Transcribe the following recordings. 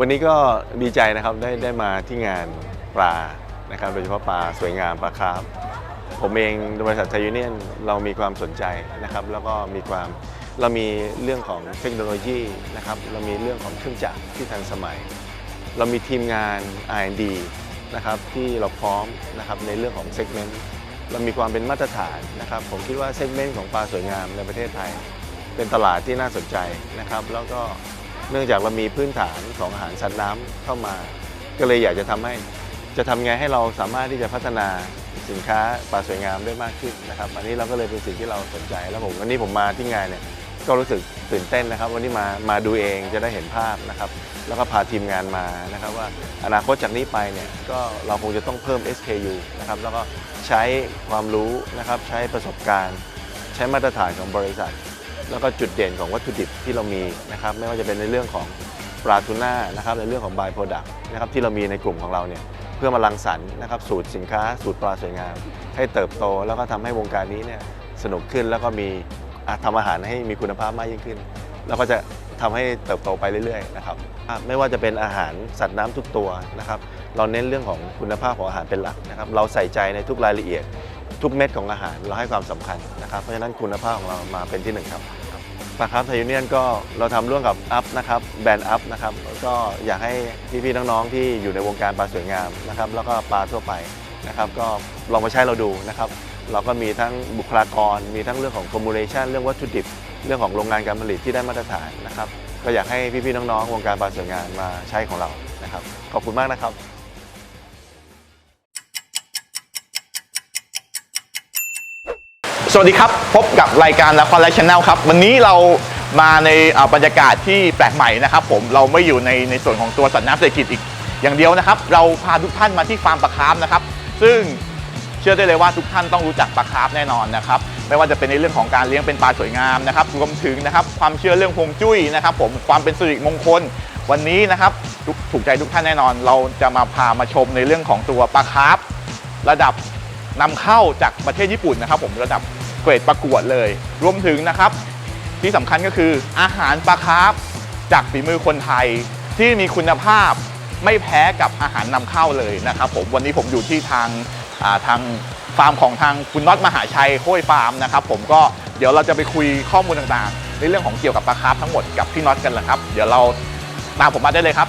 วันนี้ก็ดีใจนะครับได้ได้มาที่งานปลานะครับ โดยเฉพาะปลาสวยงามปลาคาร์ฟผมเองบริษัทไทยยูเนียนเรามีความสนใจนะครับ แล้วก็มีความเรามีเรื่องของเทคโนโลยีนะครับ เรามีเรื่องของเครื่องจักรที่ทันสมัย เรามีทีมงาน R&D นะครับที่เราพร้อมนะครับในเรื่องของเซกเมนต์เรามีความเป็นมาตรฐานนะครับ ผมคิดว่าเซกเมนต์ของปลาสวยงามในประเทศไทย เป็นตลาดที่น่าสนใจนะครับ แล้วก็ เนื่องจากเรามีพื้นฐานของอาหารสัตว์น้ำเข้ามา ก็เลยอยากจะทำให้จะทำไงให้เราสามารถที่จะพัฒนาสินค้าปลาสวยงามได้มากขึ้นนะครับ อันนี้เราก็เลยเป็นสิ่งที่เราสนใจแล้วผมวันนี้ผมมาที่งานเนี่ยก็รู้สึกตื่นเต้นนะครับ วันนี้มามาดูเองจะได้เห็นภาพนะครับ แล้วก็พาทีมงานมานะครับ ว่าอนาคตจากนี้ไปเนี่ยก็เราคงจะต้องเพิ่ม SKU นะครับแล้วก็ใช้ความรู้นะครับใช้ประสบการณ์ ใช้มาตรฐานของบริษัท แล้วก็จุดเด่นของวัตถุดิบที่เรามีนะครับไม่ว่าจะเป็นในเรื่องของปลาทูน่านะครับในเรื่องของบายโปรดักต์นะครับที่เรามีในกลุ่มของเราเนี่ยเพื่อมารังสรรค์นะครับสูตรสินค้าสูตรปลาสวยงาม ให้เติบโตแล้วก็ทำให้วงการนี้เนี่ยสนุกขึ้นแล้วก็มีอะทำอาหารให้มีคุณภาพมากยิ่งขึ้น แล้วก็จะทำให้เติบโตไปเรื่อยๆนะครับไม่ว่าจะเป็นอาหารสัตว์น้ำทุกตัวนะครับเราเน้นเรื่องของคุณภาพของอาหารเป็นหลักนะครับเราใส่ใจในทุกรายละเอียด ทุกเม็ดของอาหารเราให้ความสำคัญนะครับ เพราะฉะนั้นคุณภาพของเรามาเป็นที่หนึ่งครับปลาครับไทยยูเนียนก็เราทำร่วมกับอัพนะครับแบรนด์อัพนะครับก็อยากให้พี่ๆน้องๆที่อยู่ในวงการปลาสวยงามนะครับแล้วก็ปลาทั่วไปนะครับก็ลองมาใช้เราดูนะครับ เราก็มีทั้งบุคลากร มีทั้งเรื่องของ formulation เรื่องวัตถุดิบ เรื่องของโรงงานการผลิตที่ได้มาตรฐานนะครับ ก็อยากให้พี่ๆน้องๆ วงการปลาสวยงามมาใช้ของเรานะครับ ขอบคุณมากนะครับ สวัสดีครับ พบกับรายการละครไลฟ์ชแนลครับ วันนี้เรามาในบรรยากาศที่แปลกใหม่นะครับ ผมเราไม่อยู่ในในส่วนของตัวสัตว์น้ำเศรษฐกิจอีกอย่างเดียวนะครับ เราพาทุกท่านมาที่ฟาร์มปลาคาร์ฟนะครับ ซึ่งเชื่อได้เลยว่าทุกท่านต้องรู้จักปลาคาร์ฟแน่นอนนะครับ ไม่ว่าจะเป็นในเรื่องของการเลี้ยงเป็นปลาสวยงามนะครับรวมถึงนะครับความเชื่อเรื่องฮวงจุ้ยนะครับ ผมความเป็นสิริมงคลวันนี้นะครับถูกใจทุกท่านแน่นอน เราจะมาพามาชมในเรื่องของตัวปลาคาร์ฟระดับนำเข้าจากประเทศญี่ปุ่นนะครับ ผมระดับ เกรดประกวดเลย รวมถึงนะครับ ที่สำคัญก็คืออาหารปลาคาร์ฟจากฝีมือคนไทยที่มีคุณภาพไม่แพ้กับอาหารนำเข้าเลยนะครับผมวันนี้ผมอยู่ที่ทางาทางฟาร์มของทางคุณน็อตมหาชัยโค้ยฟาร์มนะครับผมก็เดี๋ยวเราจะไปคุยข้อมูลต่างๆ ในเรื่องของเกี่ยวกับปลาคาร์ฟทั้งหมดกับพี่น็อตกันแหละครับ เดี๋ยวเราตามผมมาได้เลยครับ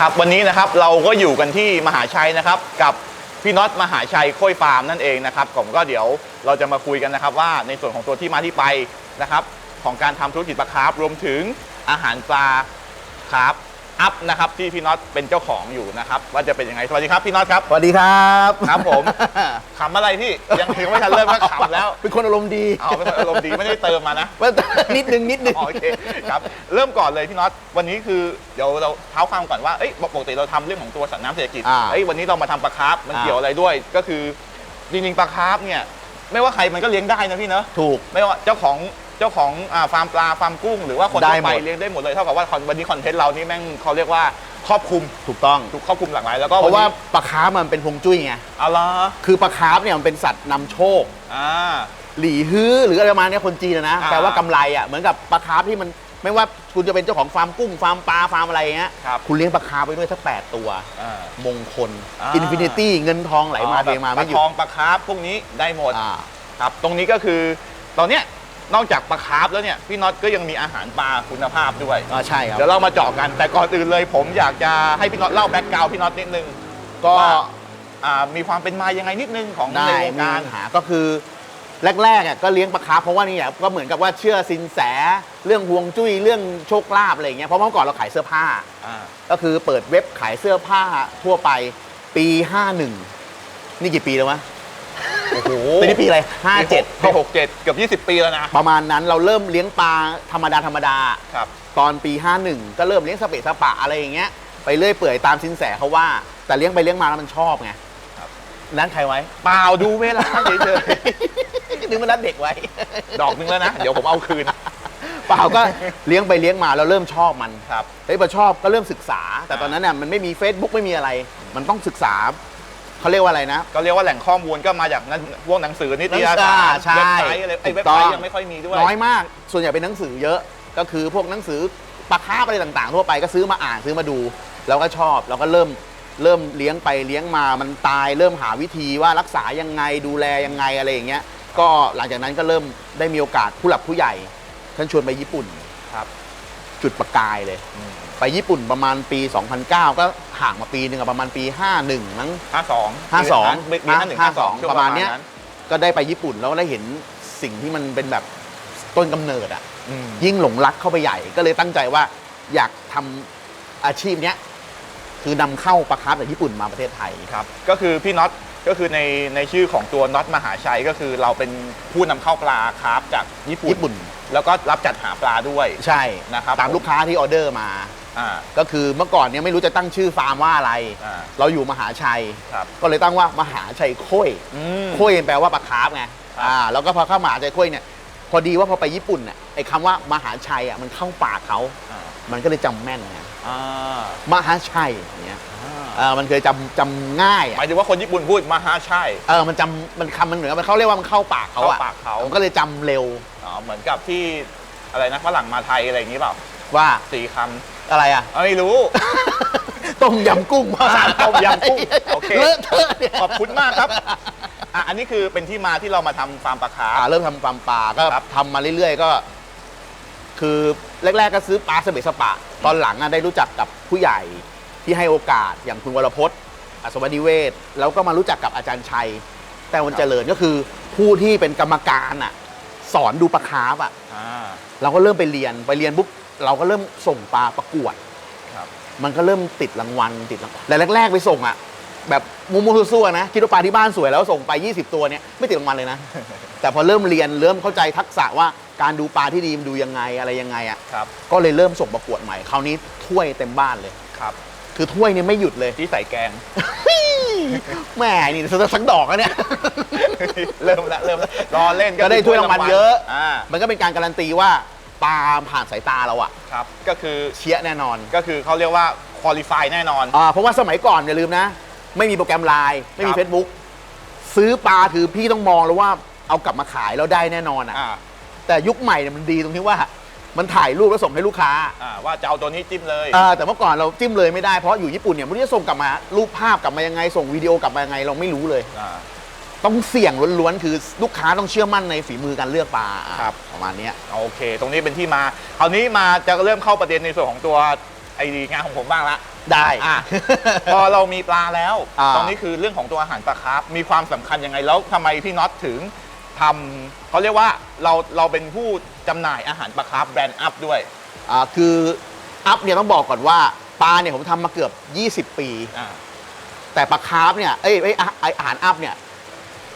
นะครับวันนี้นะครับเราก็อยู่กันที่มหาชัยนะครับ กับพี่น็อตมหาชัยโค้ยฟาร์มนั่นเองนะครับผมก็เดี๋ยวเราจะมาคุยกันนะครับ ว่าในส่วนของตัวที่มาที่ไปนะครับ ของการทำธุรกิจปลาคาร์ฟรวมถึงอาหารปลาคาร์ฟ อัพนะครับที่พี่น็อตเป็นเจ้าของอยู่นะครับว่าจะเป็นยังไงสวัสดีครับพี่น็อตครับสวัสดีครับครับผมขำอะไรพี่ยังยังไม่ทันเริ่มก็ขำแล้วเป็นคนอารมณ์ดีเอาเป็นคนอารมณ์ดีไม่ได้เติมมานะว่านิดนึงนิดนึงอ๋อโอเคครับเริ่มก่อนเลยพี่น็อตวันนี้คือเดี๋ยวเราเท้าความก่อนว่าเอ้ยปกติเราทำเรื่องของตัวสัตว์น้ำเศรษฐกิจอ่าเอ้ยวันนี้เรามาทำปลาคาร์ฟมันอ่าเกี่ยวอะไรด้วย ก็คือจริงๆปลาคาร์ฟเนี่ยไม่ว่าใครมันก็เลี้ยงได้นะพี่เนอะถูกไม่ว่าเจ้าของ เจ้าของอ่าฟาร์มปลาฟาร์มกุ้งหรือว่าคนได้ทั่วไปหมดเลี้ยงได้หมดเลยเท่ากับว่าคอนวันนี้คอนเทนต์เรานี่แม่งเขาเรียกว่าครอบคลุมถูกต้อง ทุกครอบคลุมหลากหลายแล้วก็เพราะว่าวันนี้ปลาคาร์ฟมันเป็นพงจุ้ยไงอะไรอคือปลาคาร์ฟเนี่ยมันเป็นสัตว์นำโชค อ่า หลี่ฮื้อหรืออะไรประมาณเนี้ยคนจีนอะนะอ่าแปลว่ากำไรอะเหมือนกับปลาคาร์ฟที่มันไม่ว่าคุณจะเป็นเจ้าของฟาร์มกุ้งฟาร์มปลาฟาร์มอะไรอย่างเงี้ยครับ คุณเลี้ยงปลาคาร์ฟไปด้วยสักแปดตัว อ่า มงคลอ่า อินฟินิตี้เงินทองไหลมาเทมาปไม่ลาหยุทดองปลาคาร์ฟพวกนี้ได้หมด อ่า ครับตรงนี้ก็คือตอนเนี้ย นอกจากปลาคาร์ฟแล้วเนี่ยพี่น็อตก็ยังมีอาหารปลาคุณภาพด้วย อ่าใช่ครับ เดี๋ยวเรามาเจาะกันแต่ก่อนอื่นเลย ผมอยากจะให้พี่น็อตเล่าแบ็กกราวพี่น็อตนิดนึงก็ว่าอ่ามีความเป็นมายังไงนิดนึงของได้ในวงมีการปัญหาก็คือแรกๆอะก็เลี้ยงปลาคาร์ฟเพราะว่านี่อะก็เหมือนกับว่าเชื่อสินแสเรื่องฮวงจุ้ยเรื่องโชคลาภอะไรอย่างเงี้ยเพราะเมื่อก่อนเราขายเสื้อผ้า อ่าก็คือเปิดเว็บขายเสื้อผ้าทั่วไปปี 51 นี่กี่ปีแล้ววะ โอ้โหปีนี้ปีอะไรห้าเจ็ดปีหกเจ็ดเกือบยี่สิบปีแล้วนะ ประมาณนั้นเราเริ่มเลี้ยงปลาธรรมดาธรรมดาครับตอนปี 51 ก็เริ่มเลี้ยงสเปะสปะอะไรอย่างเงี้ยไปเรื่อยเปื่อยตามสินแสเขาว่า แต่เลี้ยงไปเลี้ยงมาแล้วมันชอบไงครับนั้นใครไว้ เปล่าดูเวลาเฉยนึกว่านัดเด็กไว้ๆดอกนึงแล้วนะ เดี๋ยวผมเอาคืน เปล่าก็เลี้ยงไปเลี้ยงมาแล้วเริ่มชอบมันครับเฮ้ยพอชอบก็เริ่มศึกษา แต่ตอนนั้นเนี่ยมันไม่มี Facebook ไม่มีอะไร มันต้องศึกษา เขาเรียกว่าอะไรนะ ก็เรียกว่าแหล่งข้อมูลก็มาจากนั้นพวกหนังสือนิตยสารใช่เว็บไซต์อะไรไอ้ยถูเว็บกต้ไซองต์ยังไม่ค่อยมีด้วย น้อยมาก ส่วนใหญ่เป็นหนังสือเยอะ ก็คือพวกหนังสือปลาคาร์ฟอะไรต่างๆ ทั่วไปก็ซื้อมาอ่านซื้อมาดู แล้วก็ชอบแล้วก็เริ่มเริ่มเลี้ยงไปเลี้ยงมามันตาย เริ่มหาวิธีว่ารักษายังไงดูแลยังไงอะไรอย่างเงี้ย ก็หลังจากนั้นก็เริ่มได้มีโอกาสผู้หลักผู้ใหญ่ท่านชวนไปญี่ปุ่นครับ จุดประกายเลย ไปญี่ปุ่นประมาณปี 2009 ก็ห่างมาปีหนึ่งอะประมาณปี 51มั้ง ห้าสอง52ปีห้าหนึ่งห้าสองประมาณเนี้ย ก็ได้ไปญี่ปุ่นแล้วได้เห็นสิ่งที่มันเป็นแบบต้นกำเนิดอะอืมยิ่งหลงรักเข้าไปใหญ่ ก็เลยตั้งใจว่าอยากทำอาชีพเนี้ยคือนำเข้าปลาคาร์ฟจากญี่ปุ่นมาประเทศไทย ครับ ก็คือพี่น็อตก็คือในในชื่อของตัวน็อตมหาชัยก็คือเราเป็นผู้นำเข้าปลาคาร์ฟจากญี่ปุ่น ญี่ปุ่น แล้วก็รับจัดหาปลาด้วยใช่นะครับตามลูกค้าที่ออเดอร์มา อ่า ก็คือเมื่อก่อนเนี่ยไม่รู้จะตั้งชื่อฟาร์มว่าอะไร อ่า เราอยู่มหาชัย ครับ ก็เลยตั้งว่ามหาชัยโค้ยอืมโค้ยแปลว่าปลาคาร์ฟไง ครับ อ่า แล้วก็พอเข้ามหาชัยโค้ยเนี่ย พอดีว่าพอไปญี่ปุ่นเนี่ยไอ้คำว่ามหาชัยอะมันเข้าปากเขา อ่ามันก็เลยจำแม่นไง อ่ามหาชัยอย่างเงี้ยเออมันเคยจำจำง่ายหอะ มายถึงว่าคนญี่ปุ่นพูดมหาชัยเออ มันจำมันคำมันเหมือนกับมันเขาเรียกว่ามันเข้าปากเขาอะเข้าปากเขามันก็เลยจำเร็วอ๋อเหมือนกับที่อะไรนะฝรั่งมาไทยอะไรอย่างนี้เปล่าว่าสี่ค อะไรอะำเอ้ยไม่รู้ ต้มยำกุ้งต้มยำกุ้งโอเค เลอะเทอะเนี่ยขอบคุณมากครับอะอันนี้คือเป็นที่มาที่เรามาทำฟาร์มปลาคาร์ฟ อ่าเริ่มทำฟาร์มปลาก็ครับทำมาเรื่อยๆก็ คือแรก ๆ ก็ซื้อปลาสเบะสปะ ตอนหลังอะได้รู้จักกับผู้ใหญ่ที่ให้โอกาสอย่างคุณวรพจน์ อัศวนิเวศ แล้วก็มารู้จักกับอาจารย์ชัย แต่วันเจริญก็คือผู้ที่เป็นกรรมการอะ สอนดูปลาคาร์ฟอะ อ่า เราก็เริ่มไปเรียนไปเรียนปุ๊บเราก็เริ่มส่งปลาประกวด ครับ มันก็เริ่มติดรางวัลติดรางวัลแต่แรก ๆ ไปส่งอะ แบบมูมูซั่วๆนะคิดว่าปลาที่บ้านสวยแล้วส่งไป 20 ตัวเนี่ยไม่ติดรางวัลเลยนะ แต่พอเริ่มเรียนเริ่มเข้าใจทักษะว่าการดูปลาที่ดีมันดูยังไงอะไรยังไงอะครับ ก็เลยเริ่มส่งประกวดใหม่คราวนี้ถ้วยเต็มบ้านเลย ครับ คือถ้วยเนี่ยไม่หยุดเลย ที่ใส่แกง แหม่นี่สักดอกแล้วเนี่ย เริ่มแล้วเริ่มแล้วรอเล่นก็ได้ถ้วยรางวัลเยอะ อ่ามันก็เป็นการการันตีว่าปลาผ่านสายตาเราอะครับ ก็คือเชียร์แน่นอนก็คือเขาเรียกว่าคุริฟายแน่นอน อ่าเพราะว่าสมัยก่อนอย่าลืมนะ ไม่มีโปรแกรมไลน์ไม่มี ครับ Facebook ซื้อปลาคือพี่ต้องมองแล้วว่าเอากลับมาขายแล้วได้แน่นอนอะอ่าแต่ยุคใหม่เนี่ยมันดีตรงที่ว่า มันถ่ายรูปแล้วส่งให้ลูกค้าอ่าว่าจะเอาตัวนี้จิ้มเลยอ่าแต่เมื่อก่อนเราจิ้มเลยไม่ได้เพราะอยู่ญี่ปุ่นเนี่ยไม่รู้จะส่งกลับมา รูปภาพกลับมายังไง ส่งวิดีโอกลับมายังไงเราไม่รู้เลย อ่า ต้องเสี่ยงล้วนๆคือลูกค้าต้องเชื่อมั่นในฝีมือการเลือกปลาครับ ประมาณเนี้ย โอเค ตรงนี้เป็นที่มาคราวนี้มาจะเริ่มเข้าประเด็นในส่วนของตัวไอดีงานของผมบ้างละ ได้ อะ พอเรามีปลาแล้ว อ่าตรงนี้คือเรื่องของตัวอาหารปลาคาร์ฟมีความสำคัญยังไงแล้วทำไมพี่น็อตถึงทำเขาเรียกว่าเราเราเป็นผู้ จำหน่ายอาหารปลาคาร์ฟแบรนด์อัพด้วย อ่าคืออัพเนี่ยต้องบอกก่อนว่าปลาเนี่ยผมทำมาเกือบ 20 ปี อ่า แต่ปลาคาร์ฟเนี่ยเอ้ยเอ้ยอะไอ้อาหารอัพเนี่ย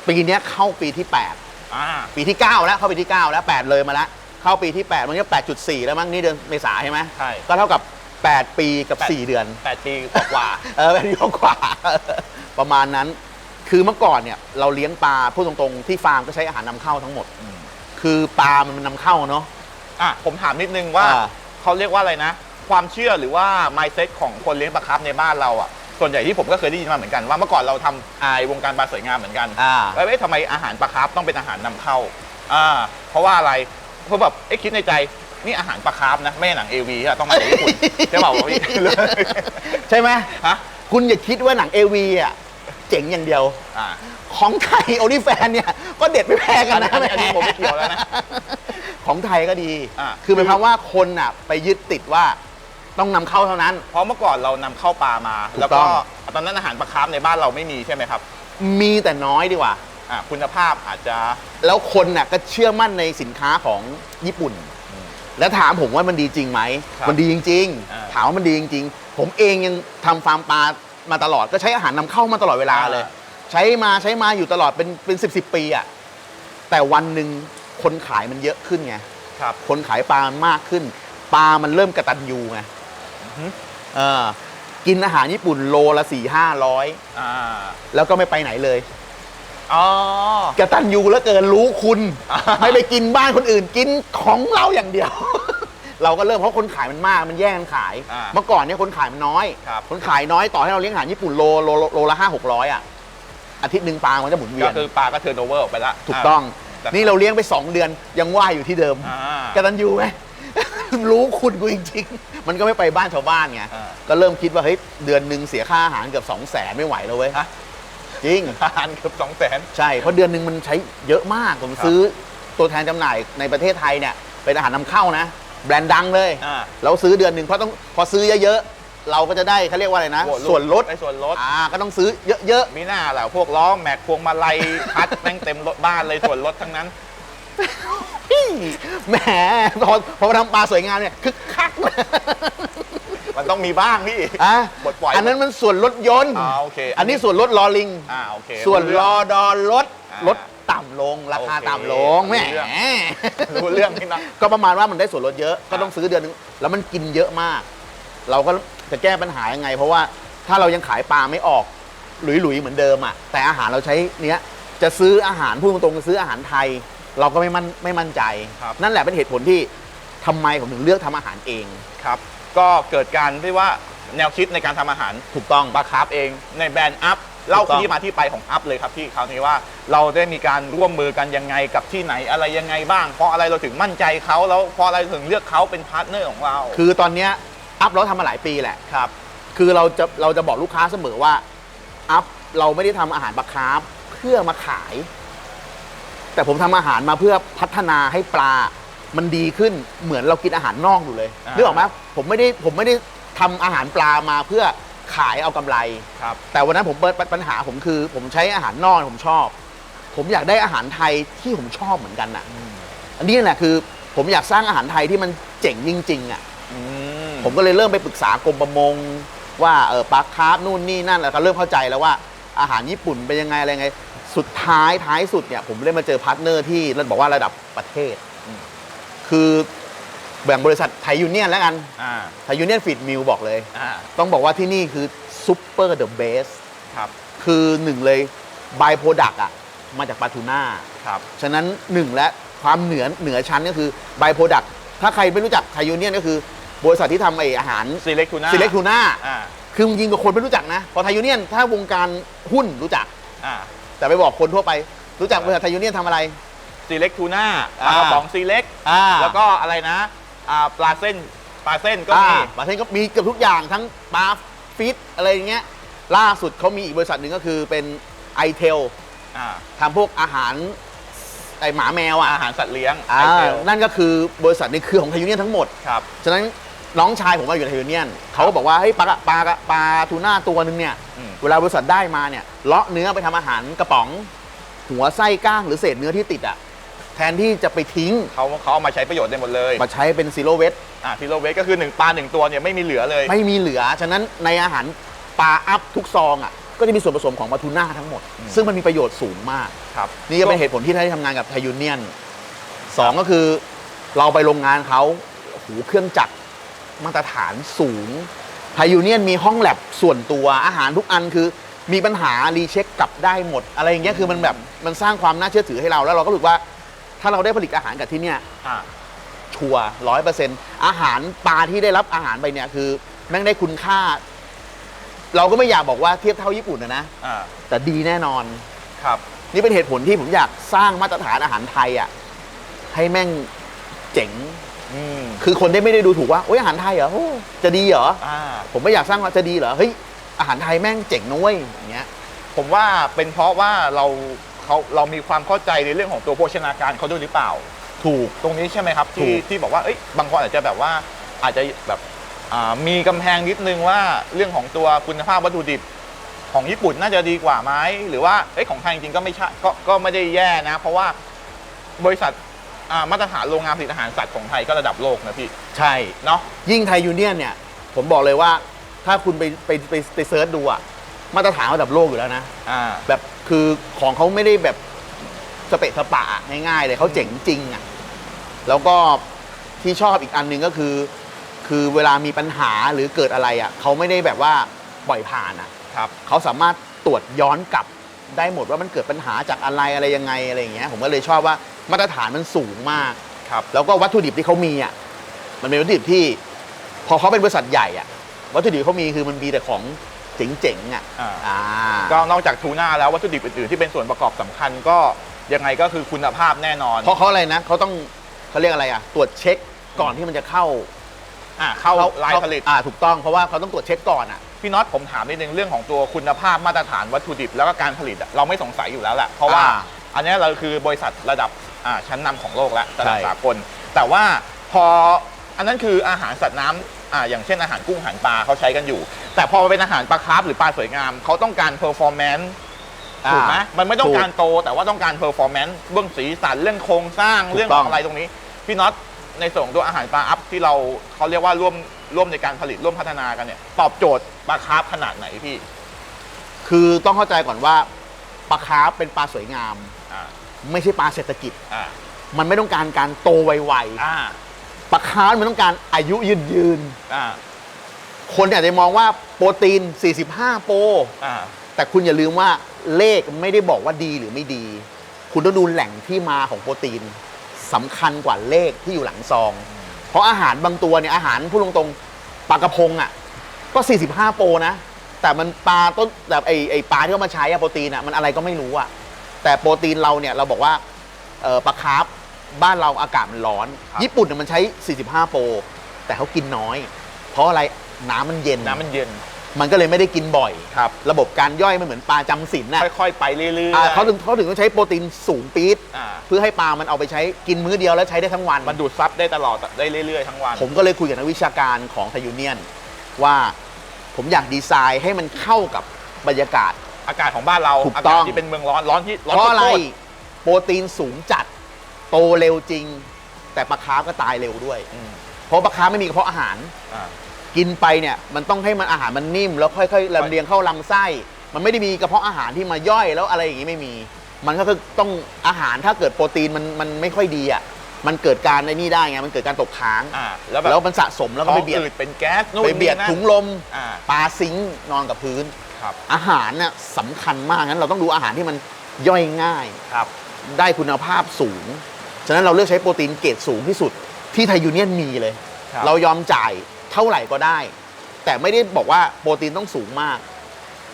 ปีเนี้ยเข้าปีที่ 8 อ่า ปีที่ 9 แล้วเข้าปีที่ 9 แล้ว 8 เลยมาแล้วเข้าปีที่ 8 มันก็8.4 แล้วมั้งนี่เดือนเมษาใช่ไหมใช่ ก็เท่ากับ 8 ปีกับ4เดือน แปดปีกว่า เออเป็นกว่า ประมาณนั้น คือเมื่อก่อนเนี่ยเราเลี้ยงปลาพูดตรงๆ ที่ฟาร์มก็ใช้อาหารนำเข้าทั้งหมด อืม คือปลามันนำเข้าเนาะ อะผมถามนิดนึงว่าอ่า เขาเรียกว่าอะไรนะ ความเชื่อหรือว่า mindset ของคนเลี้ยงปลาคาร์ฟในบ้านเราอะส่วนใหญ่ที่ผมก็เคยได้ยินมาเหมือนกันว่าเมื่อก่อนเราทำไอวงการปลาสวยงามเหมือนกัน อ่าแล้วเอ๊ะทำไมอาหารปลาคาร์ฟต้องเป็นอาหารนำเข้า อ่า เพราะว่าอะไร เพราะแบบ เอ๊ะคิดในใจ นี่อาหารปลาคาร์ฟนะ ไม่ใช่หนังเอวีอะต้องมาจากญี่ปุ่น ใช่เปล่าพี่ใช่ไหม ฮะ คุณอย่าคิดว่าหนังเอวีอะ เจ๋งอย่างเดียว อ่า ของไทยโอลิแฟนเนี่ย ก็เด็ดไม่แพ้กันนะอันนี้อันนี้ผมไม่เกี่ยวแล้วนะของไทยก็ดี อ่าคือเป็นเพราะว่าคนอะ ไปยึดติดว่าต้องนำเข้าเท่านั้น เพราะเมื่อก่อนเรานำเข้าปลามา ถูกแล้วต้ก็องตอนนั้นอาหารปลาคาร์ฟในบ้านเราไม่มีใช่ไหมครับมีแต่น้อยดีกว่า อ่าคุณภาพอาจจะแล้วคนน่ะก็เชื่อมั่นในสินค้าของญี่ปุ่น แล้วถามผมว่ามันดีจริงไหม ครับมันดีจริง อ่าๆ ถามว่ามันดีจริง ๆ ผมเองยังทำฟาร์มปลามาตลอดก็ใช้อาหารนำเข้ามาตลอดเวลาเลย ใช้มาใช้มาอยู่ตลอดเป็นเป็นสิบสิบปีอะ่ะแต่วันหนึ่งคนขายมันเยอะขึ้นไงครับ คนขายปลามันมากขึ้น ปลามันเริ่มกระตันยูไงฮึ เออกินอาหารญี่ปุ่นโลละสี่ห้าร้อยอ่าแล้วก็ไม่ไปไหนเลย อ๋อ กระตันยูแล้วเกินรู้คุณอ่าไม่ไปกินบ้านคนอื่นกินของเราอย่างเดียว เราก็เริ่มเพราะคนขายมันมากมันแย่งกันขาย อ่าเมื่อก่อนเนี่ยคนขายมันน้อย ครับ คนขายน้อยต่อให้เราเลี้ยงอาหารญี่ปุ่นโลโลโลโลละห้าหกร้อยอะ อาทิตย์หนึ่งปลามันจะหมุนเวียก็น คือปลาก็เทิร์นโอเวอร์ออกไปละถูกต้องแต่นี่เราเลี้ยงไป 2 เดือนยังว่ายอยู่ที่เดิมอ่า กตันยูไหม รู้คุณกูจริงๆ มันก็ไม่ไปบ้านชาวบ้านไง อ่า ก็เริ่มคิดว่าเฮ้ยเดือนหนึ่งเสียค่าอาหารเกือบ2 0 0แสนไม่ไหวแล้วเว้ยฮะจริงทานเกือบสองแสน ใช่ เพราะเดือนหนึ่งมันใช้เยอะมาก ผมครับซื้อตัวแทนจำหน่ายในประเทศไทยเนี่ยเป็นอาหารนำเข้านะ แบรนด์ดังเลย อ่าเราซื้อเดือนหนึ่งเพราะต้องพอซื้อเยอะๆ เราก็จะได้เขาเรียกว่าอะไรนะ ส่วนลดได้ส่วนลดอ่าก็ต้องซื้อเยอะมีหน้าแหละพวกล้อแม็กพวงมาลัยพัดแม่งเต็มรถบ้านเลยส่วนลดทั้งนั้นๆแหมพอพอมาทำปลาสวยงามเนี่ยคึกคักมันต้องมีบ้างพี่ อะปลดปล่อยอันนั้นมันส่วนลดยนต์อ่าโอเค อันนี้ส่วนลดลอลิง อ่าโอเค ส่วนรู้รเงอดอลดอ่าลดต่ำลง ราคาโอเคต่ำลงแหมรู้เรื่องรู้เรื่องพี่นะ ก็ประมาณว่ามันได้ส่วนลดเยอะ ก็ต้องซื้อเดือนนึง แล้วมันกินเยอะมาก เราก็ จะแก้ปัญหายังไง เพราะว่าถ้าเรายังขายปลาไม่ออกหลุยๆเหมือนเดิมอะแต่อาหารเราใช้เนี้ยจะซื้ออาหารพูดตรงๆจะซื้ออาหารไทย เราก็ไม่มั่นไม่มั่นใจ ครับ นั่นแหละเป็นเหตุผลที่ทำไมผมถึงเลือกทำอาหารเองครับ ก็เกิดการที่ว่าแนวคิดในการทำอาหารถูกต้อง บาคาร์ฟเองในแบรนด์อัพเล่าถูกต้องที่มาที่ไปของอัพเลยครับพี่คราวนี้ว่าเราได้มีการร่วมมือกันยังไงกับที่ไหนอะไรยังไงบ้าง เพราะอะไรเราถึงมั่นใจเขาแล้วเพราะอะไรถึงเลือกเขาเป็นพาร์ทเนอร์ของเรา คือตอนเนี้ย อัพเราทำมาหลายปีแหละ ครับ คือเราจะเราจะบอกลูกค้าเสมอว่า อัพเราไม่ได้ทำอาหารปลาคาร์ฟเพื่อมาขาย แต่ผมทำอาหารมาเพื่อพัฒนาให้ปลา มันดีขึ้นเหมือนเรากินอาหารนอกอยู่เลยอ่านึกออกไหมผมไม่ได้ผมไม่ได้ทำอาหารปลามาเพื่อขายเอากำไร ครับ แต่วันนั้นผมเปิดปัญหาผมคือ ผมใช้อาหารนอกผมชอบ ผมอยากได้อาหารไทยที่ผมชอบเหมือนกันน่ะ อันนี้แหละคือ ผมอยากสร้างอาหารไทยที่มันเจ๋งจริงๆอะอืม ผมก็เลยเริ่มไปปรึกษากรมประมง ว่าเออปลาคาร์ฟนู่นนี่นั่นแล้วก็เริ่มเข้าใจแล้วว่าอาหารญี่ปุ่นเป็นยังไงอะไรไง สุดท้ายท้ายสุดเนี่ยผมได้มาเจอพาร์ทเนอร์ที่เราบอกว่าระดับประเทศ คือแบ่งบริษัทไทยยูเนียนแล้วกันอ่าไทยยูเนียนฟีดมิลบอกเลย อ่าต้องบอกว่าที่นี่คือซูเปอร์เดอะเบสครับคือหนึ่งเลยบายโปรดักต์อะมาจากปลาทูน่า ครับ ฉะนั้นหนึ่งและความเหนือเหนือชั้นก็คือบายโปรดักต์ถ้าใครไม่รู้จักไทยยูเนียนก็คือ บริษัทที่ทำไออาหารซีเล็กทูน่าซีเล็กทูน่าอ่าคือจริงๆกับคนไม่รู้จักนะพอไทยยูเนียนถ้าวงการหุ้นรู้จัก อ่าแต่ไปบอกคนทั่วไป รู้จักบริษัทไทยยูเนียนทำอะไร ซีเล็กทูน่าปอ่าลากระป๋องซีเล็กอ่า แล้วก็อะไรนะอ่าปลาเส้นปลาเส้นก็อ่ามีประเทศก็มีเกือบทุกอย่างทั้งปลาฟิตอะไรอย่างเงี้ยล่าสุดเขามีอีกบริษัทหนึ่งก็คือเป็นไอเทลอ่าทำพวกอาหารไอหมาแมวอะอาหารสัตว์เลี้ยงอ่าไอเทลนั่นก็คือบริษัทในเครือของไทยยูเนียนทั้งหมด ครับ ฉะนั้น น้องชายผมมาอยู่ในไทยยูเนียนเขาก็บอกว่าเฮ้ยปลาปลาปลาทูน่าตัวหนึงเนี่ย อืม เวลาบริษัทได้มาเนี่ยเลาะเนื้อไปทำอาหารกระป๋อง หัวไส้ก้างหรือเศษเนื้อที่ติดอะแทนที่จะไปทิ้งเขาเขาเอามาใช้ประโยชน์ได้หมดเลยมาใช้เป็นซีโรเวทอ่าซิโลเวสก็คือหนึ่งปลาหนึ่งตัวเนี่ยไม่มีเหลือเลย ไม่มีเหลือ ฉะนั้นในอาหารปลาอัพทุกซองอะ ก็จะมีส่วนผสมของปลาทูน่าทั้งหมด อืม ซึ่งมันมีประโยชน์สูงมาก ครับนี่ก็เป็นเหตุผลที่ได้ทำงานกับไทยยูเนียนสองก็คือเราไปโรงงานเขาโอ้โหเครื่องจักร มาตรฐานสูงไทยยูเนียนมีห้องแลบส่วนตัวอาหารทุกอันคือ มีปัญหารีเช็คกลับได้หมด อะไรอย่างเงี้ยคือมันแบบมันสร้างความน่าเชื่อถือให้เราแล้วเราก็รู้สึกว่า ถ้าเราได้ผลิตอาหารกับที่เนี่ยอ่าชัวร้อยเปอร์เซ็นต์อาหารปลาที่ได้รับอาหารไปเนี่ยคือ แม่งได้คุณค่า เราก็ไม่อยากบอกว่าเทียบเท่าญี่ปุ่นนะนะอ่าแต่ดีแน่นอน ครับ นี่เป็นเหตุผลที่ผมอยากสร้างมาตรฐานอาหารไทยอะให้แม่งเจ๋งอืม คือคนได้ไม่ได้ดูถูกว่าโอ้ยอาหารไทยเหรอโอ้จะดีเหรออ่า ผมไม่อยากสร้างว่าจะดีเหรอเฮ้ยอาหารไทยแม่งเจ๋งนะเว้ยอย่างเงี้ย ผมว่าเป็นเพราะว่าเราเขาเรามีความเข้าใจในเรื่องของตัวโภชนาการเขาด้วยหรือเปล่า ถูก ตรงนี้ใช่ไหมครับถูที่กที่บอกว่าเอ้ยบางคนอาจจะแบบว่าอาจจะแบบอ่ามีกำแพงนิดนึงว่าเรื่องของตัวคุณภาพวัตถุดิบของญี่ปุ่นน่าจะดีกว่าไหมหรือว่าเอ้ยของไทยจริงๆก็ไม่ใช่ก็ก็ไม่ได้แย่นะ เพราะว่าบริษัท อ่ามาตรฐานโรงงานผลิตอาหารสัตว์ของไทยก็ระดับโลกนะพี่ใช่ เนาะ ยิ่งไทยยูเนียนเนี่ย ผมบอกเลยว่าถ้าคุณไปไปไปไปเซิร์ชดูอะมาตรฐานระดับโลกอยู่แล้วนะ อ่า แบบคือของเขาไม่ได้แบบสเปะสปะง่ายๆเลยเขาเจ๋งจริงอะแล้วก็ที่ชอบอีกอันหนึ่งก็คือ คือเวลามีปัญหาหรือเกิดอะไรอะเขาไม่ได้แบบว่าปล่อยผ่านอะครับ เขาสามารถตรวจย้อนกลับ ได้หมดว่ามันเกิดปัญหาจากอะไรอะไรยังไงอะไรอย่างเงี้ยผมก็เลยชอบว่ามาตรฐานมันสูงมาก ครับ แล้วก็วัตถุดิบที่เขามีอะมันเป็นวัตถุดิบที่ พอเขาเป็นบริษัทใหญ่อะวัตถุดิบเขามีคือมันมีแต่ของเจ๋งๆอะอ่า อ่าก็นอกจากทูน่าแล้ววัตถุดิบอื่นๆที่เป็นส่วนประกอบสำคัญก็ยังไงก็คือคุณภาพแน่นอนเพราะเขาอะไรนะเขาต้องเขาเรียกอะไรอะตรวจเช็คก่อนที่มันจะเข้า อ่าเข้าลายผลิต อ่าถูกต้องเพราะว่าเขาต้องตรวจเช็คก่อนอะ พี่น็อตผมถามนิดนึงเรื่องของตัวคุณภาพมาตรฐานวัตถุดิบแล้วก็การผลิตอะเราไม่สงสัยอยู่แล้วแหละเพราะว่าอ่าอันเนี้ยเราคือบริษัทระดับอ่าชั้นนำของโลกแล้วระดับใช่ สากล แต่ว่าพออันนั้นคืออาหารสัตว์น้ำอ่าอย่างเช่นอาหารกุ้งอาหารปลาเขาใช้กันอยู่ แต่พอมาเป็นอาหารปลาคาร์ฟหรือปลาสวยงามเขาต้องการเพอร์ฟอร์แมนซ์ถูกไหมอ่ามันไม่ต้องถูกการโตแต่ว่าต้องการเพอร์ฟอร์แมนซ์เรื่องสีสันเรื่องโครงสร้างถูกเรื่องต้ขอองงอะไรตรงนี้ พี่น็อตในส่วนของตัวอาหารปลาอัพที่เราเขาเรียกว่าร่วม ร่วมในการผลิตร่วมพัฒนากันเนี่ยตอบโจทย์ปลาคาร์ฟขนาดไหนพี่คือต้องเข้าใจก่อนว่าปลาคาร์ฟเป็นปลาสวยงาม อ่าไม่ใช่ปลาเศรษฐกิจ อ่ามันไม่ต้องการการโตไวอ่าๆปลาคาร์ฟมันต้องการอายุยืนยืนอ่าๆคนอาจจะมองว่าโปรตีน 45 โปร อ่า แต่คุณอย่าลืมว่าเลขไม่ได้บอกว่าดีหรือไม่ดี คุณต้องดูแหล่งที่มาของโปรตีนสำคัญกว่าเลขที่อยู่หลังซอง เพราะอาหารบางตัวเนี่ยอาหารพูดตรงๆปลากระพงอะก็ 45 โปรนะ แต่มันปลาต้นแบบไอไอปลาที่เขามาใช้อะโปรตีนอะมันอะไรก็ไม่รู้อะแต่โปรตีนเราเนี่ยเราบอกว่าเออปลาคาร์ฟบ้านเราอากาศมันร้อน ครับ ญี่ปุ่นเนี่ยมันใช้ 45 โปรแต่เขากินน้อย เพราะอะไรน้ำมันเย็น น้ำมันเย็น มันก็เลยไม่ได้กินบ่อย ครับ ระบบการย่อยมันเหมือนปลาจำศีลน่ะค่อยๆ ไปเรื่อยอ่าๆเขาถึงเขาถึงต้องใช้โปรตีนสูงปี๊ดอ่าเพื่อให้ปลามันเอาไปใช้กินมื้อเดียวแล้วใช้ได้ทั้งวัน มันดูดซับได้ตลอดได้เรื่อยๆทั้งวัน ผมก็เลยคุยกับนักวิชาการของไทยูเนียนว่าผมอยากดีไซน์ให้มันเข้ากับบรรยากาศ อากาศของบ้านเราถูกอาต้กาอศงที่เป็นเมืองร้อนร้อนที่ร้อนเพราะอะไรโคตโปรตีนสูงจัด โตเร็วจริง แต่ปลาคาร์ฟก็ตายเร็วด้วย อืมเพราะปลาคาร์ฟไม่มีกระเพาะอาหาร อ่า กินไปเนี่ยมันต้องให้มันอาหารมันนิ่ม แล้วค่อยๆลำเลียงเข้าลำไส้ มันไม่ได้มีกระเพาะอาหารที่มาย่อยแล้วอะไรอย่างนี้ไม่มี มันก็คือต้องอาหารถ้าเกิดโปรตีนมันมันไม่ค่อยดีอะมันเกิดการในนี่ได้ไงมันเกิดการตกค้างอ่าแล้วแบบ แล้วมันสะสมแล้วก็ท้อไปงเบียดอืดเป็นแก๊สนู่นไปเบียดนี่นั่น ถุงลมอ่า ปลาซิงค์นอนกับพื้น ครับ อาหารเนี่ยสำคัญมากงั้นเราต้องดูอาหารที่มันย่อยง่าย ครับ ได้คุณภาพสูง ฉะนั้นเราเลือกใช้โปรตีนเกรดสูงที่สุด ที่ไทยยูเนียนมีเลย ครับ เรายอมจ่าย เท่าไหร่ก็ได้ แต่ไม่ได้บอกว่าโปรตีนต้องสูงมาก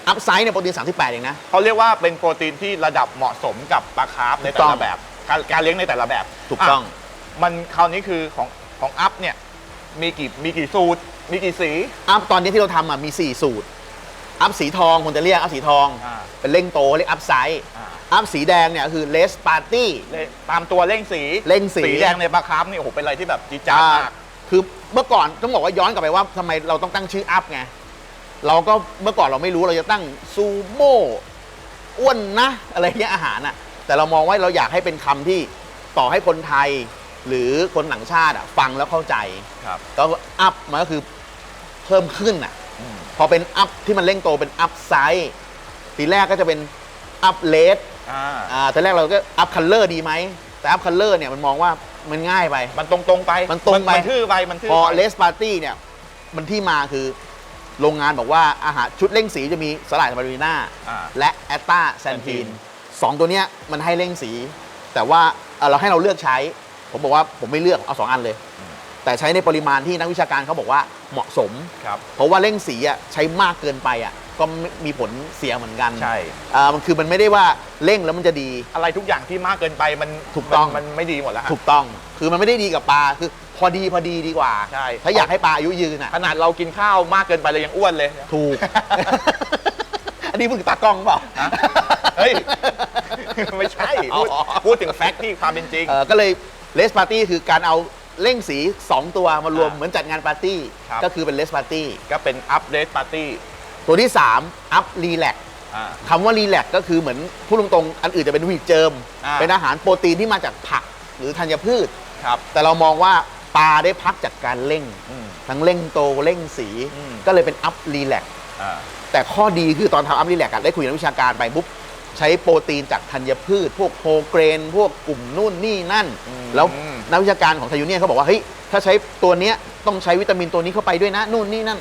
อัพไซด์เนี่ยโปรตีน 38 เองนะ เขาเรียกว่าเป็นโปรตีนที่ระดับเหมาะสมกับปลาคาร์ฟในถูแต่กต้อละงแบบการการเลี้ยงในแต่ละแบบถูกต้องะมันคราวนี้คือของของอัพเนี่ยมีกี่มีกี่สูตร มีกี่สี อัพตอนนี้ที่เราทำอะมี 4 สูตร อัพสีทองผมจะเรียกอัพสีทอง อ่าเป็นเร่งโตเรียกอัพไซด์อ่า อัพสีแดงเนี่ยคือเลสปาร์ตี้ เลตามตัวเร่งสีเร่งสีสี แดงในปลาคาร์ฟนี่โอ้โหเป็นอะไรที่แบบจีดจ้าดมาก คือ เมื่อก่อนต้องบอกว่าย้อนกลับไปว่าทำไมเราต้องตั้งชื่ออัพไงเราก็เมื่อก่อนเราไม่รู้เราจะตั้งซูโม่อ้วนนะอะไรเงี้ยอาหารอะ แต่เรามองว่าเราอยากให้เป็นคำที่ต่อให้คนไทย หรือคนต่างชาติอะฟังแล้วเข้าใจ ครับ ก็อัพมันก็คือเพิ่มขึ้นอะ อืม พอเป็นอัพที่มันเร่งโตเป็นอัพไซส์ทีแรกก็จะเป็นอัพเลสอ่า อ่าทีแรกเราก็อัพคัลเลอร์ดีไหม แต่อัพคัลเลอร์เนี่ยมันมองว่า มันง่ายไป มันตรงตรงๆไปมันตรงไป มันทื่อไป มันทื่อพอไปเลสปาร์ตี้เนี่ย มันที่มาคือ โรงงานบอกว่าอาหารชุดเร่งสีจะมีสลายมารีนาอ่าและแอตตาแซนทีน Xanthine สองตัวเนี้ยมันให้เร่งสี แต่ว่าเอ่อเราให้เราเลือกใช้ ผมบอกว่าผมไม่เลือกเอาสองอันเลย แต่ใช้ในปริมาณที่นักวิชาการเขาบอกว่าเหมาะสมครับเพราะว่าเร่งสีอะใช้มากเกินไปอะ ก็มีผลเสียเหมือนกันใช่ อ่ามันคือมันไม่ได้ว่าเร่งแล้วมันจะดี อะไรทุกอย่างที่มากเกินไปมันถูกต้อง มันมันไม่ดีหมดแล้วฮะ ถูกต้อง คือมันไม่ได้ดีกับปลาคือพอดีพอดีดีกว่าใช่ ถ้าอยากให้ปลาอายุยืนอะขนาดเรากินข้าวมากเกินไปเลยยังอ้วนเลย ถูก อันนี้พูดถึงตากล้องเปล่าฮะเฮ้ย ไม่ใช่ พูดอ๋อ พูดถึงแฟกต์ที่ความเป็นจริง เออก็เลยเลสปาร์ตี้คือการเอาเร่งสี 2 ตัวมารวมอ่าเหมือนจัดงานปาร์ตี้ ครับ ก็คือเป็นเลสปาร์ตี้ ก็เป็นอัพเดทปาร์ตี้ ตัวที่3อัพรีแลกอ่า คำว่ารีแลกก็คือเหมือนพูดตรงๆอันอื่นจะเป็นวีดเจิม อ่า เป็นอาหารโปรตีนที่มาจากผักหรือธัญพืช ครับ แต่เรามองว่าปลาได้พักจากการเร่ง อืม ทั้งเร่งโตเร่งสีอืม ก็เลยเป็นอัพรีแลก อ่า แต่ข้อดีคือตอนทำอัพรีแลกอะได้คุยกับนักวิชาการไปปุ๊บใช้โปรตีนจากธัญพืช พวกโฮเกรน พวกกลุ่มนู่นนี่นั่นแล้วนักวิชาการของไทยูเนียนเขาบอกว่าเฮ้ยถ้าใช้ตัวเนี้ยต้องใช้วิตามินตัวนี้เข้าไปด้วยนะนู่นนี่นั่น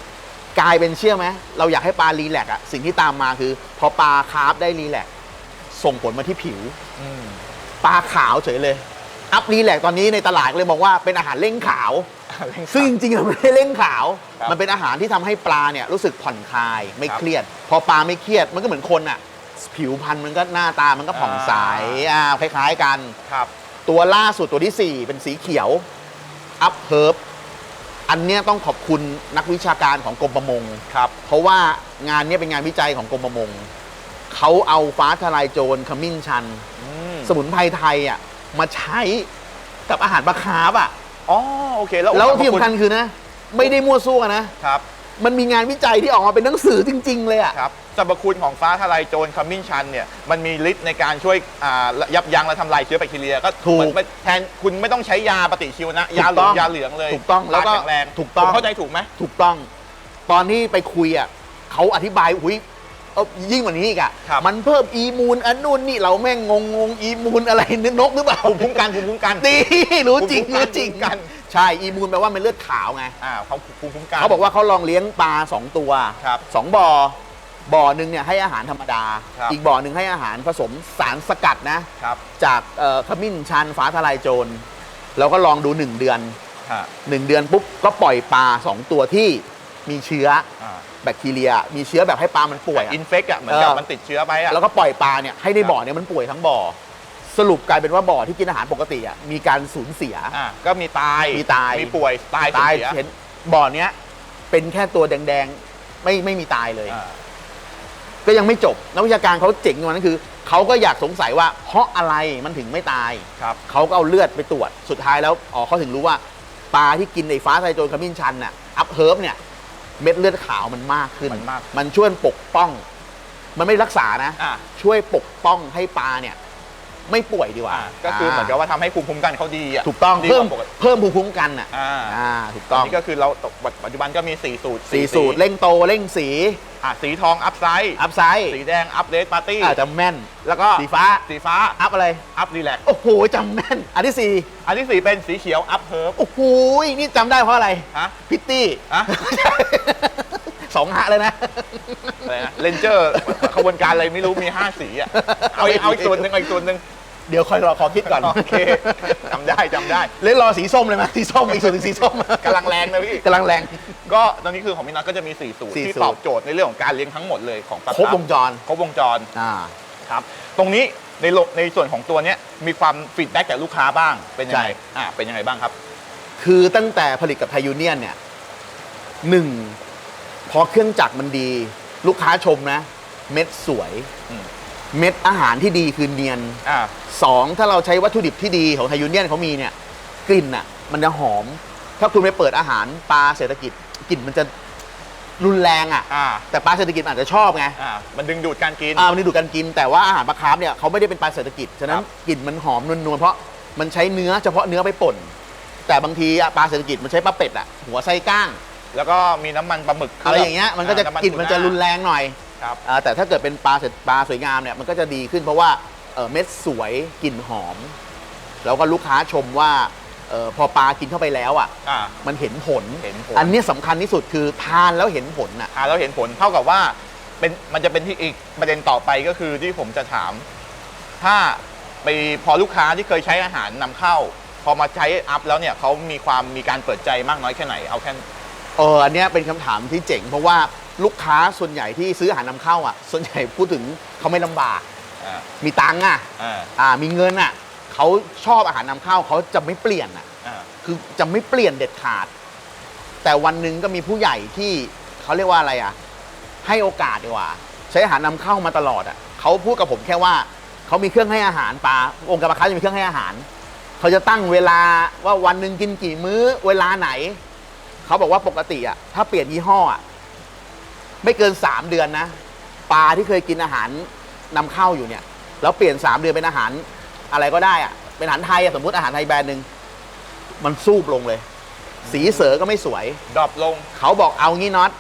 กลายเป็นเชื่อไหมเราอยากให้ปลารีแลกซ์อะสิ่งที่ตามมาคือพอปลาคาร์ฟได้รีแลกซ์ส่งผลมาที่ผิวอืมปลาขาวเฉยเลย อัพรีแลกซ์ตอนนี้ในตลาดเลยบอกว่าเป็นอาหารเร่งขาวซึ่งจริงๆมันไม่ได้เร่งขาว ครับมันเป็นอาหารที่ทำให้ปลาเนี่ยรู้สึกผ่อนคลายไม่ครับเครียด พอปลาไม่เครียดมันก็เหมือนคนอะผิวพรรณมันก็หน้าตามันก็ผ่องใสอ่าคล้ายๆกัน ครับ ตัวล่าสุดตัวที่ 4 เป็นสีเขียว อัพเฮิร์บ อันเนี้ยต้องขอบคุณนักวิชาการของกรมประมง ครับ เพราะว่างานเนี้ยเป็นงานวิจัยของกรมประมง เขาเอาฟ้าทลายโจรขมิ้นชัน อืมสมุนไพรไทยอะมาใช้กับอาหารปลาคาร์ฟอะ อ๋อโอเค แล้วแล้วที่สำคัญคือนะ ไม่ได้มั่วซั่วนะ ครับ มันมีงานวิจัยที่ออกมาเป็นหนังสือจริง ๆ เลยอะ ครับ สรรพคุณของฟ้าทลายโจรขมิ้นชันเนี่ยมันมีฤทธิ์ในการช่วยอ่ายับยั้งและทำลายเชื้อแบคทีเรียก็ถูกเหมือนไม่แทนคุณไม่ต้องใช้ยาปฏิชีวนะ ยาเหลืถูอกงต้องยาเหลืองเลยถูกต้องแล้วก็ปาข็งรงถูกต้อง ผมเข้าใจถูกไหม ถูกต้อง ตอนที่ไปคุยอะเขาอธิบายอุ้ยเอายิ่งกว่านี้อีกอะ ครับ มันเพิ่มอีมูนอันนู่นนี่เราแม่งงงงๆอีมูนอะไรนนกหรือเปล่า ภูมิคุ้มกันภูมิคุ้มกัน ดี รู้จริงภูมิคุ้มกันรู้จริงภูมิคุ้มกัน ใช่อีมูนแปลว่าเป็นเลือดขาวไงอ่าเขาภูมิคุ้มกัน เขาบอกว่าเขาลองเลี้ยงปลาสองตัวครับ สองบ่อ บ่อหนึ่งเนี่ยให้อาหารธรรมดา ครับ อีกบ่อหนึ่งให้อาหารผสมสารสกัดนะ ครับจากเอ่อขมิ้นชันฟ้าทลายโจรเราก็ลองดู 1 เดือน ฮะ1 เดือนปุ๊บก็ปล่อยปลา 2 ตัวที่มีเชื้ออ่าแบคทีเรีย มีเชื้อแบบให้ปลามันป่วยอะ อินเฟกอะเหมือนกับเออ มันติดเชื้อไปอะแล้วก็ปล่อยปลาเนี่ยให้ในครับบ่อเนี่ยมันป่วยทั้งบ่อ สรุปกลายเป็นว่าบ่อที่กินอาหารปกติอะมีการสูญเสีย อ่าก็มีตายมีตาย มีป่วยตายตายสูญเสีเห็นบ่อเนี้ยเป็นแค่ตัวแดงๆ ไม่ไม่มีตายเลย อ่า ก็ยังไม่จบนักวิชาการเขาเจ๋งกว่านั้นคือเขาก็อยากสงสัยว่าเพราะอะไรมันถึงไม่ตายครับ เขาก็เอาเลือดไปตรวจสุดท้ายแล้วอ๋อเขาถึงรู้ว่าปลาที่กินไอ้ฟ้าไทโจนขมิ้นชันน่ะอัพเฮิร์บเนี่ยเม็ดเลือดขาวมันมากขึ้นมันมาก มันช่วยปกป้อง มันไม่รักษานะ อ่าช่วยปกป้องให้ปลาเนี่ย ไม่ป่วยดีกว่าอ่าก็คือเหมือนกับว่าทำให้ภูมิคุ้มกันเขาดีอะถูกต้องดีกว่าเพิ่มปกติเพิ่มภูมิคุ้มกันอะอ่าอ่าถูกต้องนี่ก็คือเราปัจจุบันก็มี 4 สูตรสีสูตรเร่งโตเร่งสีอะสีทองอัพไซด์อัพไซด์สีแดงอัพเลสปาร์ตี้อาจจะแม่น แล้วก็สีฟ้าสีฟ้าอัพอะไร อัพรีแลกโอ้โหจำแม่น อันที่สี่อันที่สี่เป็นสีเขียวอัพเฮิร์บโอ้โหนี่จำได้เพราะอะไรฮะ พิตตี้ฮะสองหะเลยนะ อะไรนะเลนเจอร์ขบวนการอะไรไม่รู้มี 5 สีอะเอาอีกเอาอีกส่วนหนึ่งเอาอีกส่วนหนึ่ง เดี๋ยวคอยรอขอคิดก่อน โอเคจำได้จำได้เล่นรอสีส้มเลยไหมสีส้มอีกส่วนหนึ่งสีส้มกำลังแรงนะพี่ กำลังแรง ก็ตอนนี้คือของพี่น็อตก็จะมี 4 สูตร สี่ที่สูตร ตอบโจทย์ในเรื่องของการเลี้ยงทั้งหมดเลยของปลาครบวงจรครบวงจรอ่า ครับ ตรงนี้ในโลในส่วนของตัวเนี้ยมีความฟีดแบ็กจากลูกค้าบ้างเป็นยังไงใช่อ่าเป็นยังไงบ้างครับ คือตั้งแต่ผลิตกับไทยูเนียนเนี่ยหนึ่งพอเครื่องจักรมันดี ลูกค้าชมนะ เม็ดสวย อืม เม็ดอาหารที่ดีคือเนียนอ่า สองถ้าเราใช้วัตถุดิบที่ดีของไทยูเนียนเขามีเนี่ยกลิ่นอะ มันจะหอม ถ้าคุณไปเปิดอาหารปลาเศรษฐกิจกลิ่นมันจะรุนแรงอะ อ่า แต่ปลาเศรษฐกิจมันอาจจะชอบไง อ่า มันดึงดูดการกิน อ่ามันดูดกันกินแต่ว่าอาหารปลาคาร์ฟเนี่ยเขาไม่ได้เป็นปลาเศรษฐกิจ ฉะนั้นครับกลิ่นมันหอมนวลๆเพราะมันใช้เนื้อเฉพาะเนื้อไปป่น แต่บางทีอะปลาเศรษฐกิจมันใช้ปลาเป็ดอะหัวไส้ก้าง แล้วก็มีน้ำมันปลาหมึกอะไรอย่างเงี้ยมันก็จะอ่ำกลิ่นมันจะรุนแรงหน่อย ครับ อ่าแต่ถ้าเกิดเป็นปลาเสร็จปลาสวยงามเนี่ยมันก็จะดีขึ้นเพราะว่าเอ่อเม็ดสวยกลิ่นหอม แล้วก็ลูกค้าชมว่าเออพอปลากินเข้าไปแล้วอะ อ่า มันเห็นผล เห็นผล อันเนี้ยสำคัญที่สุดคือทานแล้วเห็นผลน่ะ อ่าเราเห็นผลเท่ากับว่าเป็นมันจะเป็นที่อีกประเด็นต่อไปก็คือที่ผมจะถาม ถ้าไปพอลูกค้าที่เคยใช้อาหารนำเข้า พอมาใช้อัพแล้วเนี่ยเขามีความมีการเปิดใจมากน้อยแค่ไหนเอาแค่ เอออันเนี้ยเป็นคำถามที่เจ๋งเพราะว่า ลูกค้าส่วนใหญ่ที่ซื้ออาหารนำเข้าอะ ส่วนใหญ่พูดถึงเขาไม่ลำบาก อ่ามีตังค์อะอ่าอ่ามีเงินอะเขาชอบอาหารนำเข้าเขาจะไม่เปลี่ยนอะ อ่าคือจะไม่เปลี่ยนเด็ดขาด แต่วันหนึ่งก็มีผู้ใหญ่ที่เขาเรียกว่าอะไรอะ ให้โอกาสดีกว่า ใช้อาหารนำเข้ามาตลอดอะเขาพูดกับผมแค่ว่าเขามีเครื่องให้อาหารปลาองค์การปลาค้าจะมีเครื่องให้อาหารเขาจะตั้งเวลาว่าวันหนึ่งกินกี่มื้อเวลาไหนเขาบอกว่าปกติอะถ้าเปลี่ยนยี่ห้ออะ ไม่เกิน 3 เดือนนะ ปลาที่เคยกินอาหารนำเข้าอยู่เนี่ย แล้วเปลี่ยน 3 เดือนเป็นอาหารอะไรก็ได้อะเป็นอาหารไทยอะสมมติอาหารไทยแบรนด์หนึ่งมันซูบลงเลย สีเสือก็ไม่สวย ดรอปลง เขาบอกเอางี้น็อต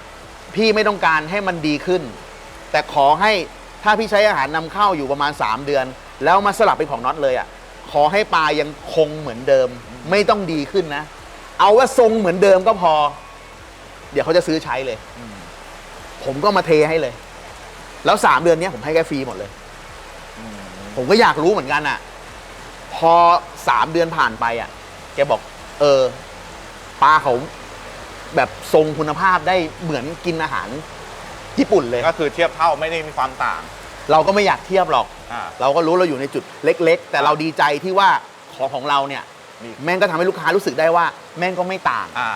พี่ไม่ต้องการให้มันดีขึ้น แต่ขอให้ถ้าพี่ใช้อาหารนำเข้าอยู่ประมาณ 3 เดือน แล้วมาสลับเป็นของน็อตเลยอะขอให้ปลายังคงเหมือนเดิม ไม่ต้องดีขึ้นนะ เอาว่าทรงเหมือนเดิมก็พอ เดี๋ยวเขาจะซื้อใช้เลย ผมก็มาเทให้เลย แล้วสามเดือนเนี้ยผมให้แกฟรีหมดเลย ผมก็อยากรู้เหมือนกันอะ พอสามเดือนผ่านไปอะ แกบอก เออปลาเขาแบบทรงคุณภาพได้เหมือนกินอาหารญี่ปุ่นเลย ก็คือเทียบเท่าไม่ได้มีความต่าง เราก็ไม่อยากเทียบหรอก อ่า เราก็รู้เราอยู่ในจุดเล็ก ๆ แต่เราดีใจที่ว่าของของเราเนี่ย มี แม่งก็ทำให้ลูกค้ารู้สึกได้ว่า แม่งก็ไม่ต่าง อ่า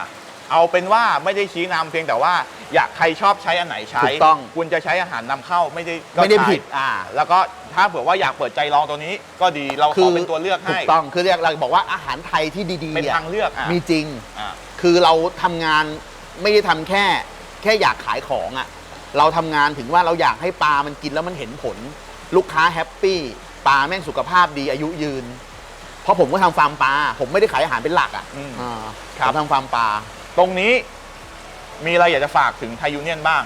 เอาเป็นว่าไม่ได้ชี้นำเพียงแต่ว่าอยากใครชอบใช้อันไหนใช้ถูกต้องคุณจะใช้อาหารนำเข้าไม่ได้ก็ไม่ได้ใช้ผิด อ่า แล้วก็ถ้าเผื่อว่าอยากเปิดใจลองตัวนี้ ก็ดีเราขอเป็นตัวเลือกถูให้กต้องคือเรียกเราบอกว่าอาหารไทยที่ดีๆเป็นอะทางเลือกอะมีจริง อ่า คือเราทำงานไม่ได้ทำแค่แค่อยากขายของอะ่ะ เราทำงานถึงว่าเราอยากให้ปลามันกินแล้วมันเห็นผล ลูกค้าแฮปปี้ปลาแม่งสุขภาพดีอายุยืน เพราะผมก็ทำฟาร์มปลาผมไม่ได้ขายอาหารเป็นหลักอะอืมอ่าครับ ผมทำฟาร์มปลา ตรงนี้มีอะไรอยากจะฝากถึงไทยยูเนียนบ้าง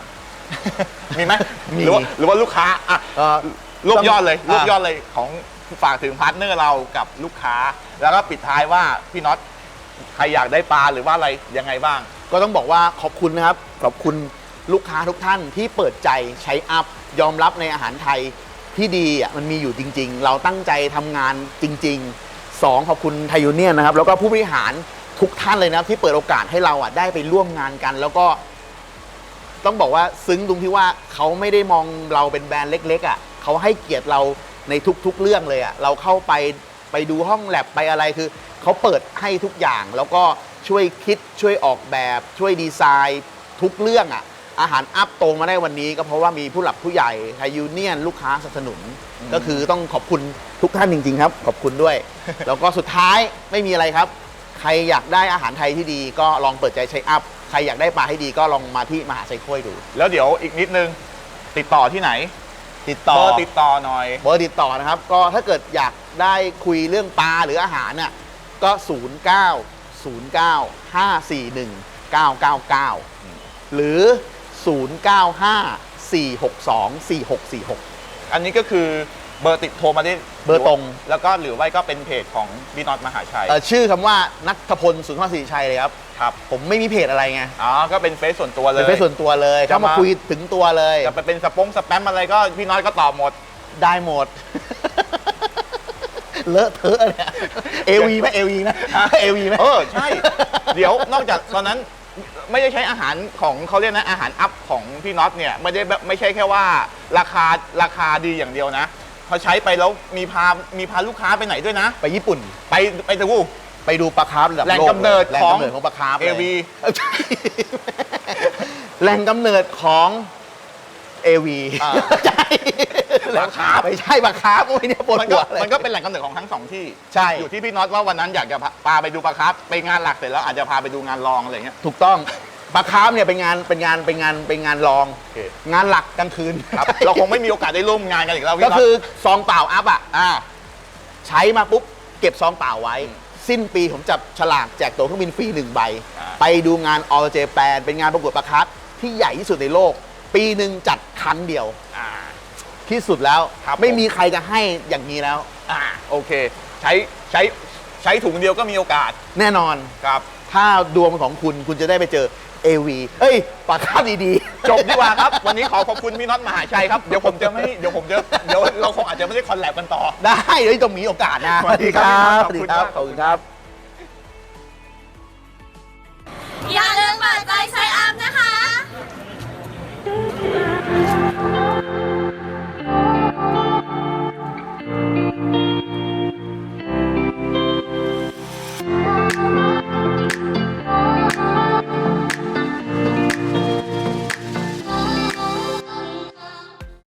มีไหมมี หรือว่าหรือว่าลูกค้าอะเอ่อ รวบยอดเลยอะรวบยอดเลยของฝากถึงพาร์ทเนอร์เรากับลูกค้า แล้วก็ปิดท้ายว่าพี่น็อตใครอยากได้ปลาหรือว่าอะไรยังไงบ้าง ก็ต้องบอกว่าขอบคุณนะครับ ขอบคุณลูกค้าทุกท่านที่เปิดใจใช้อัพยอมรับในอาหารไทยที่ดีอะมันมีอยู่จริง ๆ เราตั้งใจทำงานจริงๆสองขอบคุณไทยยูเนียนนะครับ แล้วก็ผู้บริหาร ทุกท่านเลยนะครับที่เปิดโอกาสให้เราอะได้ไปร่วมงานกัน แล้วก็ ต้องบอกว่าซึ้งตรงที่ว่าเขาไม่ได้มองเราเป็นแบรนด์เล็ก ๆ อะเขาให้เกียรติเราในทุกๆเรื่องเลยอะเราเข้าไปไปดูห้องแลบไปอะไรคือเขาเปิดให้ทุกอย่าง แล้วก็ช่วยคิดช่วยออกแบบ ช่วยดีไซน์ทุกเรื่องอะ อาหารอัพโตมาได้วันนี้ ก็เพราะว่ามีผู้หลักผู้ใหญ่ไทยยูเนียน ลูกค้าสนับสนุน ก็คือต้องขอบคุณทุกท่านจริง ๆ ครับ ขอบคุณด้วย แล้วก็สุดท้ายไม่มีอะไรครับ ใครอยากได้อาหารไทยที่ดีก็ลองเปิดใจใช้อัพ ใครอยากได้ปลาให้ดีก็ลองมาที่มหาไซโค้ยดู แล้วเดี๋ยวอีกนิดนึงติดต่อที่ไหนติดต่อเบอร์ติดต่อหน่อย เบอร์ติดต่อนะครับ ก็ถ้าเกิดอยากได้คุยเรื่องปลาหรืออาหารน่ะก็ 0 9 0 9 5 4 1 9 9 9 หรือ 0 9 5 4 6 2 4 6 4 6 อันนี้ก็คือ เบอร์ติดโทรมาได้เบอร์ตรง แล้วก็หรือไม่ก็เป็นเพจของพี่น็อตมหาชัยเอ่อชื่อคำว่านัทพลสุนทรศรีชัยเลยครับ ครับผมไม่มีเพจอะไรไงอ๋อก็เป็นเฟซส่วนตัวเลเป็นยเฟซส่วนตัวเลยจะเข้ามามา คุยถึงตัวเลย จะไปเป็นสปงสแปมอะไรก็พี่น็อตก็ตอบหมด ได้หมด เลอะเทอะเนี่ยเอวีไหมเอวีไหมเอวีไหม เออ ใช่ เดี๋ยวนอกจากตอนนั้นไม่ได้ใช้อาหารของเขาเรียกนะอาหารอัพของพี่น็อตเนี่ยไม่ได้แบบไม่ใช่แค่ว่าราคาราคาดีอย่างเดียวนะ พอใช้ไปแล้วมีพา มีพาลูกค้าไปไหนด้วยนะ ไปญี่ปุ่น ไปไปดูไปดูปลาคาร์ฟระดับแหล่งโลกกำเนิดแหล่งของ กำเนิดของปลาคาร์ฟเลย AV ใช่แหล่งกำเนิดของเอวีอ่าใช่ปลาคาร์ฟไม่ใช่ปลาคาร์ฟโอ้ยเนี่ยปวดมันหัก็วเลย มันก็เป็นแหล่งกำเนิดของทั้งสองที่ใช่ อยู่ที่พี่น็อตว่าวันนั้นอยากจะพาพาไปดูปลาครับไปงานหลักเสร็จแล้วอาจจะพาไปดูงานรองอะไรเงี้ย ถูกต้อง ปลาคาร์ฟเนี่ยเป็นงานเป็นงานเป็นงานเป็นงานรอง โอเค งานหลักกลางคืนครับ เราคงไม่มีโอกาสได้ร่วมงานกันอีกแล้วพี่ก็น็อตคือซองเปล่าอัพอะอ่าใช้มาปุ๊บเก็บซองเปล่าไว้ สิ้นปีผมจับฉลากแจกตั๋วเครื่องบินฟรีหนึ่งใบ อ่า ไปดูงานออเจแปนเป็นงานประกวดปลาคับที่ใหญ่ที่สุดในโลก ปีหนึ่งจัดครั้งเดียวอ่า ที่สุดแล้วครับไม่ผม มีใครจะให้อย่างนี้แล้ว อ่าโอเค ใช้ใช้ใช้ถุงเดียวก็มีโอกาสแน่นอน ครับ ถ้าดวงของคุณคุณจะได้ไปเจอ เอวีเฮ้ยปากคาดีๆ จบดีกว่าครับ วันนี้ขอขอบคุณพี่น็อตมหาชัยครับ เดี๋ยวผมจะไม่ เดี๋ยวผมจะ เดี๋ยวเราคงอาจจะไม่ได้คอนแลบกันต่อ ได้เดี๋ยวจะมีโอกาสนะสวัสดีครับสวัสดีครับ ขอบคุณครับ อย่าลืมเปิดใจใช้อัพนะคะ